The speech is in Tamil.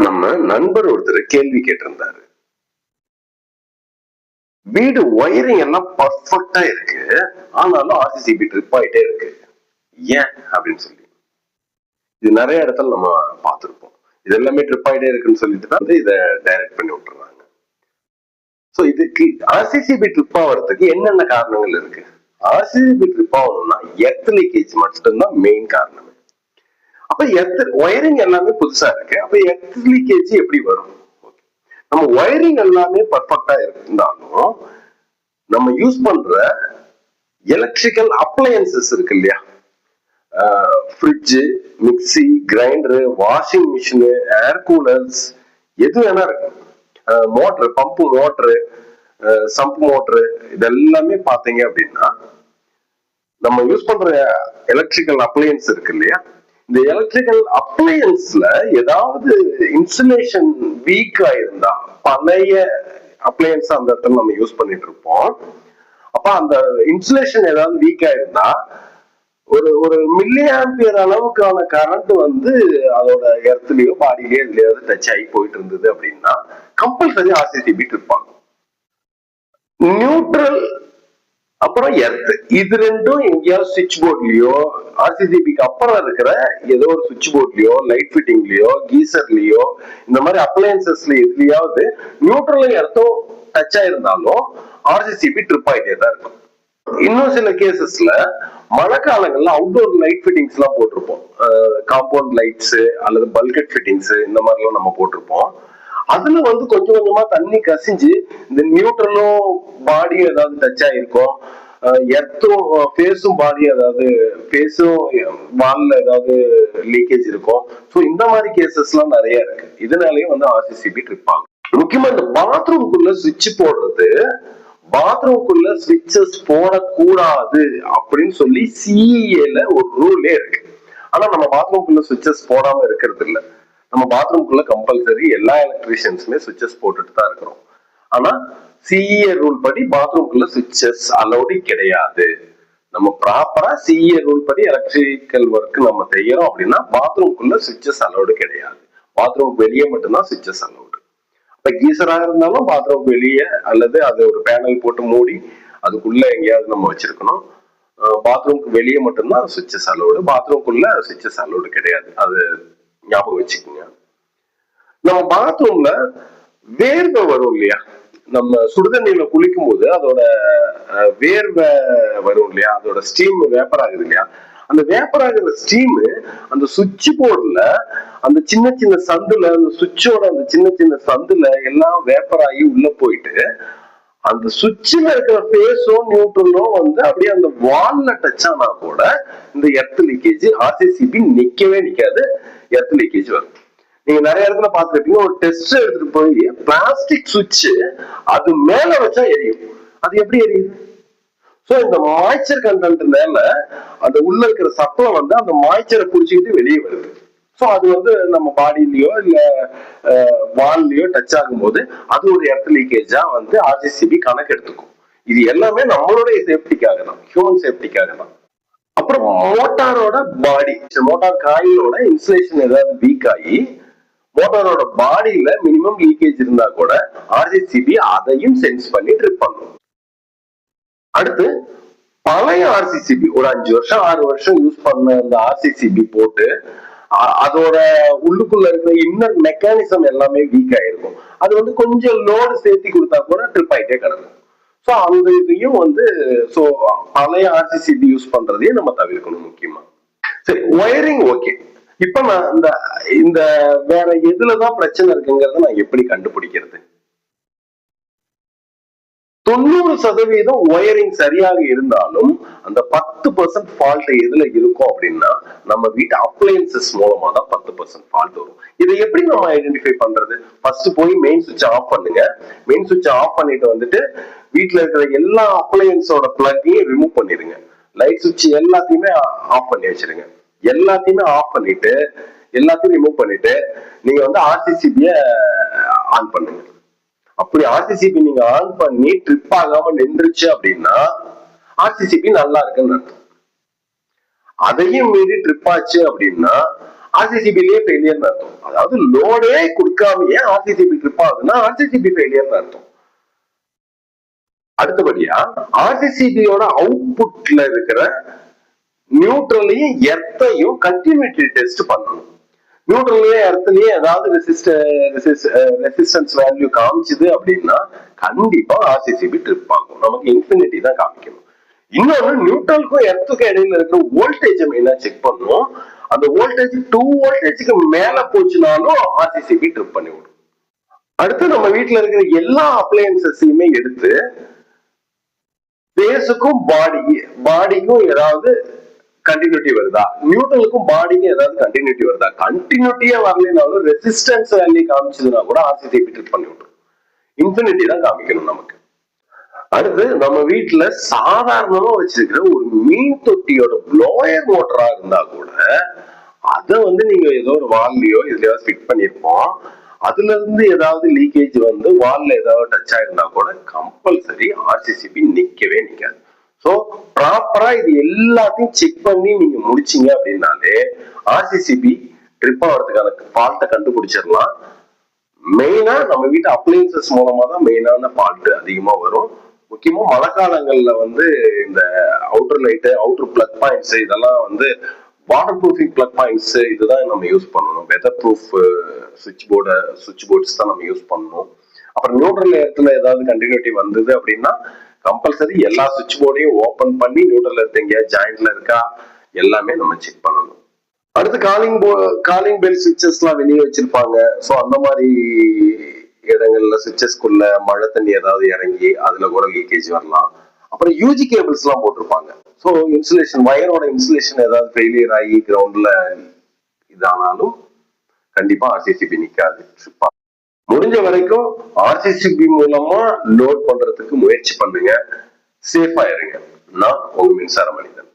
நம்ம நண்பர் ஒருத்தர் கேள்வி கேட்டிருந்தாரு. வீடு ஒயரிங் எல்லாம் பர்ஃபெக்டா இருக்கு. ஆனாலும் ஆர்சிசிபி ட்ரிப் ஆயிட்டே இருக்கு. ஏன்? அப்படின்னு சொல்லி. இது நிறைய இடத்துல நம்ம பார்த்துருப்போம். இது எல்லாமே ட்ரிப் ஆயிட்டே இருக்குன்னு சொல்லிட்டு தான் வந்து இதை டைரக்ட் பண்ணி விட்டுறாங்க. ஸோ இதுக்கு ஆர்சிசிபி ட்ரிப் ஆகிறதுக்கு என்னென்ன காரணங்கள் இருக்கு? ஆர்சிசிபி ட்ரிப் ஆகணும்னா எர்த் லீக்கேஜ் மட்டும்தான் மெயின் காரணம். அப்ப எர்த் ஒயரிங் எல்லாமே புதுசா இருக்கு. அப்ப எர்த் லீக்கேஜ் எப்படி வரும்? நம்ம ஒயரிங் எல்லாமே பர்ஃபெக்டா இருந்தாலும் நம்ம யூஸ் பண்ற எலக்ட்ரிக்கல் அப்ளையன்சஸ் இருக்கு இல்லையா? Fridge mixie grinder washing machine air coolers எது வேணா இருக்கு. Motor pump motor sump motor இதெல்லாமே பார்த்தீங்க அப்படின்னா நம்ம யூஸ் பண்ற எலக்ட்ரிக்கல் அப்ளையன்ஸ் இருக்கு இல்லையா? இந்த எலக்ட்ரிக்கல் அப்ளையன்ஸ்ல ஏதாவது இன்சுலேஷன் வீக் ஆயிருந்தா பழைய அப்ளையன்ஸ் அந்த இடத்துல நம்ம யூஸ் பண்ணிட்டு இருப்போம். அப்ப அந்த இன்சுலேஷன் ஏதாவது வீக் ஆயிருந்தா ஒரு ஒரு மில்லி ஆம்பியர் அளவுக்கான கரண்ட் வந்து அதோட எர்த்லயோ பாடியிலயோ இல்லையோ டச் ஆகி போயிட்டு இருந்தது அப்படின்னா கம்பல்சரி ஆர்சிசிபி பீட் இருப்பாங்க. நியூட்ரல் அப்புறம் எர்த் இது ரெண்டும் எங்கேயாவது சுவிட்ச் போர்ட்லயோ ஆர்சிசிபிக்கு அப்புறம் இருக்கிற ஏதோ ஒரு சுவிட்ச் போர்ட்லயோ லைட் ஃபிட்டிங்லயோ கீசர்லயோ இந்த மாதிரி அப்ளையன்சஸ்ல எதுலயாவது நியூட்ரல் எர்த்தும் டச் ஆயிருந்தாலும் ஆர்சிசிபி ட்ரிப் ஆகிட்டே தான் இருக்கும். இன்னும் சில கேசஸ்ல மழை காலங்கள்ல அவுட்டோர் லைட் ஃபிட்டிங்ஸ் எல்லாம் போட்டிருப்போம் காம்பவுண்ட் லைட்ஸ் அல்லது பல்கெட் ஃபிட்டிங்ஸ் இந்த மாதிரி எல்லாம் நம்ம போட்டிருப்போம். அதுல வந்து கொஞ்சம் கொஞ்சமா தண்ணி கசிஞ்சு இந்த நியூட்ரலும் பாடி ஏதாவது டச் ஆயிருக்கும். எர்த்தும் ஃபேஸும் பாடி ஏதாவது ஃபேஸும் வால்ல ஏதாவது லீக்கேஜ் இருக்கும். ஸோ இந்த மாதிரி கேசஸ் எல்லாம் நிறைய இருக்கு. இதனாலயும் வந்து ஆர்சிசிபி ட்ரிப் ஆகும். முக்கியமா இந்த பாத்ரூம்குள்ள சுவிட்ச் போடுறது பாத்ரூம்குள்ள சுவிட்சஸ் போடக்கூடாது அப்படின்னு சொல்லி சிஇஏல ஒரு ரூலே இருக்கு. ஆனா நம்ம பாத்ரூம்குள்ள சுவிட்சஸ் போடாம இருக்கிறது இல்ல. நம்ம பாத்ரூம்குள்ள கம்பல்சரி எல்லா எலக்ட்ரீஷியன்ஸுமே சுவிட்சஸ் போட்டுட்டு தான் இருக்கிறோம். ஆனா சிஇஏ ரூல் படி பாத்ரூம்குள்ள சுவிச்சஸ் அலௌடு கிடையாது. நம்ம ப்ராப்பரா சிஇஏ ரூல் படி எலக்ட்ரிக்கல் ஒர்க் நம்ம செய்யறோம் அப்படின்னா பாத்ரூம்குள்ள சுவிட்சஸ் அலௌடு கிடையாது. பாத்ரூம் வெளியே மட்டும்தான் சுவிச்சஸ் அலௌடு இப்ப கீசராக இருந்தாலும் பாத்ரூம் வெளியே அல்லது அது ஒரு பேனல் போட்டு மூடி அதுக்குள்ள எங்கேயாவது நம்ம வச்சிருக்கணும். பாத்ரூம்க்கு வெளியே மட்டும்தான் சுவிச்சஸ் அலோடு பாத்ரூம்குள்ள சுவிச்சஸ் அலோடு கிடையாது. அது ஞாபகம் வச்சுக்கோங்க. நம்ம பாத்ரூம்ல வேர்வை வரும் இல்லையா? நம்ம சுடுதண்ணியில குளிக்கும் போது அதோட வேர்வை வரும் இல்லையா? அதோட ஸ்டீம் வேப்பர் ஆகுது இல்லையா? அந்த வேப்பர் ஆகுற ஸ்டீம் அந்த சுவிட்ச் போர்டுல அந்த சின்ன சின்ன சந்துல அந்த சுவிட்சோட அந்த சின்ன சின்ன சந்துல எல்லாம் வேப்பர் ஆகி உள்ள போயிட்டு அந்த சுவிட்சில் இருக்கிற பேஸும் நியூட்ரலும் வந்து அப்படியே அந்த வால்ல டச் ஆனா கூட இந்த எர்த் லீக்கேஜ் ஆர்சிசிபி நிக்கவே நிக்காது. எர்த் லீக்கேஜ் வரும்? நீங்க நிறைய இடத்துல பாத்துருப்பீங்க ஒரு டெஸ்ட் எடுத்துட்டு போய் பிளாஸ்டிக் சுவிட்ச் அது மேல வச்சா எரியும். அது எப்படி எரியுது? ஸோ இந்த மாய்ச்சர் கண்டென்ட்னால அந்த உள்ள இருக்கிற சப்பளம் வந்து அந்த மாய்ச்சரை புடிச்சுக்கிட்டு வெளியே வருது. ஸோ அது வந்து நம்ம பாடியிலயோ இல்ல வால்லையோ டச் ஆகும்போது அது ஒரு எர்த் லீக்கேஜா வந்து ஆர்ஜிசிபி கணக்கு எடுத்துக்கும். இது எல்லாமே நம்மளுடைய சேஃப்டிக்காக தான் ஹியூமன் சேஃப்டிக்காக தான் அப்புறம் மோட்டாரோட பாடி மோட்டார் காயிலோட இன்சுலேஷன் ஏதாவது வீக் ஆகி மோட்டாரோட பாடியில மினிமம் லீக்கேஜ் இருந்தா கூட ஆர்சிசிபி அதையும் சென்ஸ் பண்ணி ட்ரிப் பண்ணும். அடுத்து பழைய ஆர்சிசிபி ஒரு அஞ்சு வருஷம் ஆறு வருஷம் யூஸ் பண்ண அந்த ஆர்சிசிபி போட்டு அதோட உள்ளுக்குள்ள இருக்கிற இன்னர் மெக்கானிசம் எல்லாமே வீக் ஆயிருக்கும். அது வந்து கொஞ்சம் லோடு சேர்த்தி கொடுத்தா கூட ட்ரிப் ஆயிட்டே கிடக்கும். ஸோ அந்த இதையும் வந்து ஸோ பழைய ஆர்சிசிபி யூஸ் பண்றதையும் நம்ம தவிர்க்கணும் முக்கியமா. சரி ஒயரிங் ஓகே இப்ப நான் இந்த இந்த வேற எதுலதான் பிரச்சனை இருக்குங்கிறத நான் எப்படி கண்டுபிடிக்கிறது? தொண்ணூறு சதவீதம் ஒயரிங் சரியாக இருந்தாலும் அந்த பத்து பர்சன்ட் ஃபால்ட் எதுல இருக்கும் அப்படின்னா நம்ம வீட்டு அப்ளையன்சஸ் மூலமா தான் பத்து பர்சன்ட் ஃபால்ட் வரும். இதை எப்படி நம்ம ஐடென்டிஃபை பண்றது? ஃபர்ஸ்ட் போய் மெயின் சுவிட்ச் ஆஃப் பண்ணுங்க. மெயின் சுவிட்ச் ஆஃப் பண்ணிட்டு வந்துட்டு வீட்டுல இருக்கிற எல்லா அப்ளையன்ஸோட பிளக்கையும் ரிமூவ் பண்ணிருங்க. லைட் சுவிட்ச் எல்லாத்தையுமே ஆஃப் பண்ணி வச்சிருங்க. எல்லாத்தையுமே ஆஃப் பண்ணிட்டு எல்லாத்தையும் ரிமூவ் பண்ணிட்டு நீங்க வந்து ஆர்சிசிபிய ஆன் பண்ணுங்க. அப்படி ஆர்சிசிபி நீங்க ஆன் பண்ணி ட்ரிப் ஆகாம நின்றுச்சு அப்படின்னா ஆர்சிசிபி நல்லா இருக்குன்னு அர்த்தம். அதையும் மீறி ட்ரிப் ஆச்சு அப்படின்னா ஆர்சிசிபிலேயே ஃபெயிலியர்னு அர்த்தம். அதாவது லோடே கொடுக்காமயே ஆர்சிசிபி ட்ரிப் ஆகுதுன்னா ஆர்சிசிபி ஃபெயிலியர்னு அர்த்தம். அடுத்தபடியா ஆர்சிசிபியோட அவுட்புட்ல இருக்கிற நியூட்ரலையும் எர்த்தையும் கண்டினியூட்டி டெஸ்ட் பண்ணணும். நியூட்ரல்லையும் எர்த்லயும் ஏதாவது ரெசிஸ்டன்ஸ் வேல்யூ காமிச்சுது அப்படின்னா கண்டிப்பா ஆர்சிசிபி ட்ரிப் ஆகும். நமக்கு இன்ஃபினிட்டி தான் காமிக்கணும். இன்னொன்னு நியூட்ரலுக்கும் எர்த்துக்கும் இடையில இருக்கிற வோல்டேஜ் மெயினா செக் பண்ணும்? அந்த வோல்டேஜ் டூ வோல்டேஜுக்கு மேல போச்சுனாலும் ஆர்சிசிபி ட்ரிப் பண்ணி விடும் அடுத்து நம்ம வீட்ல இருக்கிற எல்லா அப்ளையன்சஸையுமே எடுத்து ஸ்பேஸுக்கும் பாடி பாடிக்கும் ஏதாவது கண்டினியூட்டி வருதா? நியூட்டனுக்கும் பாடிக்கும் ஏதாவது கண்டினியூட்டி வருதா? கண்டினியூட்டியே வரலனாலும் ரெசிஸ்டன்ஸ் வேல்யூ காமிச்சதுன்னா கூட ஆர்சிசிபி ட்ரிப் பண்ணி விட்டுரும். இன்ஃபினிட்டி தான் காமிக்கணும் நமக்கு. அடுத்து நம்ம வீட்டுல சாதாரணமா வச்சிருக்கிற ஒரு மீன் தொட்டியோட ப்ளோயர் மோட்டரா இருந்தா கூட அதை வந்து நீங்க ஏதோ ஒரு வால்லையோ இதுலயோ ஃபிட் பண்ணிருப்போம் அதுல இருந்து ஏதாவது லீக்கேஜ் வந்து வால்ல ஏதாவது டச் ஆயிருந்தா கூட கம்பல்சரி ஆர்சிசிபி நிக்கவே நிக்காது. ஸோ ப்ராப்பரா இது எல்லாத்தையும் செக் பண்ணி நீங்க முடிச்சீங்க அப்படின்னாலே ஆர்சிசிபி ட்ரிப் ஆகிறதுக்கான ஃபால்ட்டை கண்டுபிடிச்சிடலாம். மெயினா நம்ம வீட்டு அப்ளையன்சஸ் மூலமா தான் மெயினான ஃபால்ட் அதிகமா வரும். முக்கியமா மழை காலங்கள்ல வந்து இந்த outer light outer plug points இதெல்லாம் வந்து வாட்டர் ப்ரூஃபிங் பிளக் பாயிண்ட்ஸ் இதுதான் நம்ம யூஸ் பண்ணணும். Weatherproof switchboard switchboards தான் நம்ம யூஸ் பண்ணணும். அப்புறம் நியூட்ரல் இடத்துல ஏதாவது கண்டினியூட்டி வந்தது அப்படின்னா கம்பல்சரி எல்லா சுவிட்ச் போர்டையும் ஓப்பன் பண்ணி நியூட்ரல் எடுத்து எங்கேயா ஜாயிண்ட்ல இருக்கா எல்லாமே நம்ம செக் பண்ணணும். அடுத்து காலிங் போ காலிங் பெல் சுவிட்சஸ் எல்லாம் வெளியே வச்சிருப்பாங்க. ஸோ அந்த மாதிரி இடங்கள்ல சுவிச்சஸ்குள்ள மழை தண்ணி ஏதாவது இறங்கி அதுல கூட லீக்கேஜ் வரலாம். அப்புறம் யூஜி கேபிள்ஸ் எல்லாம் போட்டிருப்பாங்க. ஸோ இன்சுலேஷன் வயரோட இன்சுலேஷன் ஏதாவது ஃபெயிலியர் ஆகி கிரவுண்ட்ல இதானாலும் கண்டிப்பா ஆர்சிசிபி நிக்காது. இருப்பாங்க முடிஞ்ச வரைக்கும் ஆர்சிசிபி மூலமா லோட் பண்றதுக்கு முயற்சி பண்ணுங்க. சேஃபா இருங்க. நான் உங்க மின்சார மனிதன்.